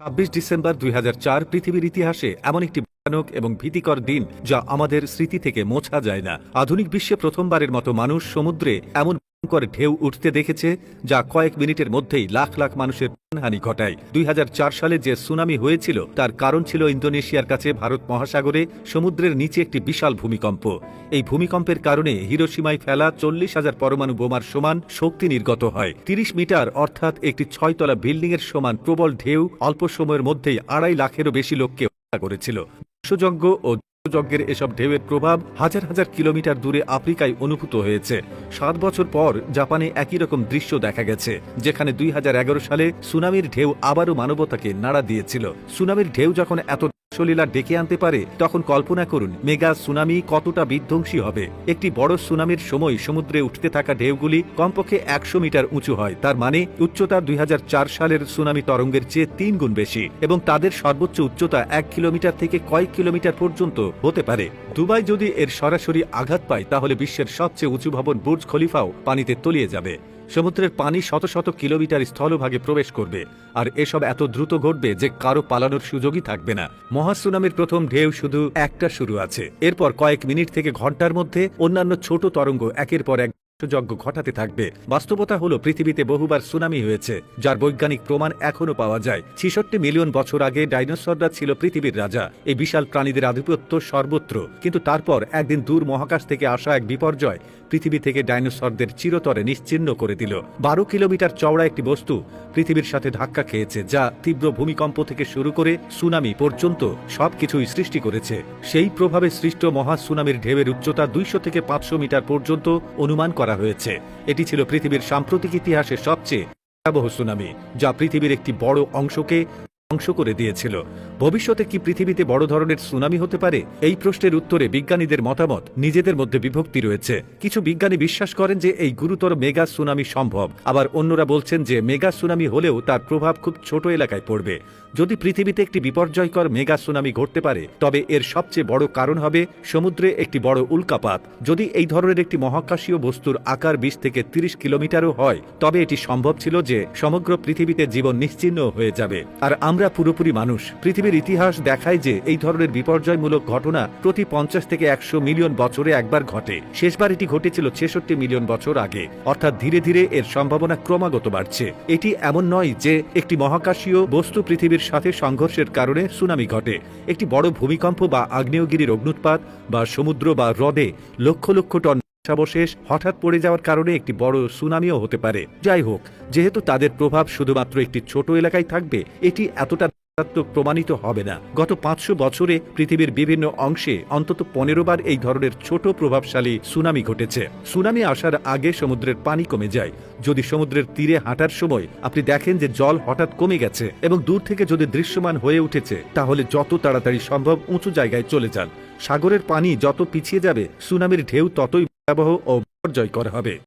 ছাব্বিশ ডিসেম্বর দুই হাজার চার পৃথিবীর ইতিহাসে এমন একটি ভয়ানক এবং ভীতিকর দিন যা আমাদের স্মৃতি থেকে মোছা যায় না। আধুনিক বিশ্বে প্রথমবারের মতো মানুষ সমুদ্রে এমন ভয়ঙ্কর ঢেউ উঠতে দেখেছে, যা কয়েক মিনিটের মধ্যেই লাখ লাখ মানুষের প্রাণহানি ঘটায়। দুই হাজার চার সালে যে সুনামি হয়েছিল, তার কারণ ছিল ইন্দোনেশিয়ার কাছে ভারত মহাসাগরে সমুদ্রের নিচে একটি বিশাল ভূমিকম্প। এই ভূমিকম্পের কারণে হিরোসীমায় ফেলা চল্লিশ হাজার পরমাণু বোমার সমান শক্তি নির্গত হয়। তিরিশ মিটার, অর্থাৎ একটি ছয়তলা বিল্ডিংয়ের সমান প্রবল ঢেউ অল্প সময়ের মধ্যেই আড়াই লাখেরও বেশি লোককে হত্যা করেছিল। বংশযজ্ঞ ও যজ্ঞের এসব ঢেউয়ের প্রভাব হাজার হাজার কিলোমিটার দূরে আফ্রিকায় অনুভূত হয়েছে। সাত বছর পর জাপানে একই রকম দৃশ্য দেখা গেছে, যেখানে দুই হাজার এগারো সালে সুনামির ঢেউ আবারও মানবতাকে নাড়া দিয়েছিল। সুনামির ঢেউ যখন এত ধ্বংসলীলা ডেকে আনতে পারে, তখন কল্পনা করুন, মেগা সুনামি কতটা বিধ্বংসী হবে। একটি বড় সুনামির সময় সমুদ্রে উঠতে থাকা ঢেউগুলি কমপক্ষে একশো মিটার উঁচু হয়, তার মানে উচ্চতা দুই হাজার চার সালের সুনামি তরঙ্গের চেয়ে তিন গুণ বেশি, এবং তাদের সর্বোচ্চ উচ্চতা এক কিলোমিটার থেকে কয়েক কিলোমিটার পর্যন্ত হতে পারে। দুবাই যদি এর সরাসরি আঘাত পায়, তাহলে বিশ্বের সবচেয়ে উঁচু ভবন বুর্জ খলিফাও পানিতে তলিয়ে যাবে। সমুদ্রের পানি শত শত কিলোমিটার স্থলভাগে প্রবেশ করবে, আর এসব এত দ্রুত ঘটবে যে কারও পালানোর সুযোগই থাকবে না। মহাসুনামির প্রথম ঢেউ শুধু একটা শুরু আছে। এরপর কয়েক মিনিট থেকে ঘণ্টার মধ্যে অন্যান্য ছোট তরঙ্গ একের পর এক যজ্ঞ ঘটাতে থাকবে। বাস্তবতা হলো পৃথিবীতে বহুবার সুনামি হয়েছে, যার বৈজ্ঞানিক প্রমাণ এখনও পাওয়া যায়। ছিষট্টি মিলিয়ন বছর আগে ডাইনোসররা ছিল পৃথিবীর রাজা। এই বিশাল প্রাণীদের আধিপত্য সর্বত্র। কিন্তু তারপর একদিন দূর মহাকাশ থেকে আসা এক বিপর্যয় পৃথিবী থেকে ডাইনোসরদের চিরতরে নিশ্চিহ্ন করে দিল। বারো কিলোমিটার চওড়া একটি বস্তু পৃথিবীর সাথে ধাক্কা খেয়েছে, যা তীব্র ভূমিকম্প থেকে শুরু করে সুনামি পর্যন্ত সবকিছুই সৃষ্টি করেছে। সেই প্রভাবে সৃষ্ট মহা সুনামির ঢেউয়ের উচ্চতা দুইশো থেকে পাঁচশো মিটার পর্যন্ত অনুমান করা হয়েছে। এটি ছিল পৃথিবীর সাম্প্রতিক ইতিহাসের সবচেয়ে ভয়াবহ সুনামি যা পৃথিবীর একটি বড় অংশকে ধ্বংস করে দিয়েছিল। ভবিষ্যতে কি পৃথিবীতে বড় ধরনের সুনামি হতে পারে? এই প্রশ্নের উত্তরে বিজ্ঞানীদের মতামত নিজেদের মধ্যে বিভক্তি রয়েছে। কিছু বিজ্ঞানী বিশ্বাস করেন যে এই গুরুতর মেগা সুনামি সম্ভব। আবার অন্যরা বলছেন যে মেগা সুনামি হলেও তার প্রভাব খুব ছোট এলাকায় পড়বে। যদি পৃথিবীতে একটি বিপর্যয়কর মেগা সুনামি ঘটতে পারে, তবে এর সবচেয়ে বড় কারণ হবে সমুদ্রে একটি বড় উল্কাপাত। যদি এই ধরনের একটি মহাকাশীয় বস্তুর আকার বিশ থেকে তিরিশ কিলোমিটারও হয়, তবে এটি সম্ভব ছিল যে সমগ্র পৃথিবীতে জীবন নিশ্চিহ্ন হয়ে যাবে। আর আমরা পুরোপুরি মানুষ। পৃথিবীর ইতিহাস দেখায় যে এই ধরনের বিপর্যয়মূলক ঘটনা প্রতি পঞ্চাশ থেকে একশো মিলিয়ন বছরে একবার ঘটে। শেষবার এটি ঘটেছিল ছেষট্টি মিলিয়ন বছর আগে। অর্থাৎ ধীরে ধীরে এর সম্ভাবনা ক্রমাগত বাড়ছে। এটি এমন নয় যে একটি মহাকাশীয় বস্তু পৃথিবীর সাথে সংঘর্ষের কারণে সুনামি ঘটে। একটি বড় ভূমিকম্প বা আগ্নেয়গিরির অগ্নুৎপাত বা সমুদ্র বা হ্রদে লক্ষ লক্ষ টন ধ্বংসাবশেষ হঠাৎ পড়ে যাওয়ার কারণে একটি বড় সুনামিও হতে পারে। যাই হোক, যেহেতু তাদের প্রভাব শুধুমাত্র একটি ছোট এলাকায় থাকবে, এটি এতটা প্রমাণিত হবে না। গত পাঁচশো বছরে পৃথিবীর বিভিন্ন অংশে অন্তত পনেরো বার এই ধরনের ছোট প্রভাবশালী সুনামি ঘটেছে। সুনামি আসার আগে সমুদ্রের পানি কমে যায়। যদি সমুদ্রের তীরে হাঁটার সময় আপনি দেখেন যে জল হঠাৎ কমে গেছে এবং দূর থেকে যদি দৃশ্যমান হয়ে উঠেছে, তাহলে যত তাড়াতাড়ি সম্ভব উঁচু জায়গায় চলে যান। সাগরের পানি যত পিছিয়ে যাবে, সুনামির ঢেউ ততই ভয়াবহ ও বিপর্যয়কর হবে।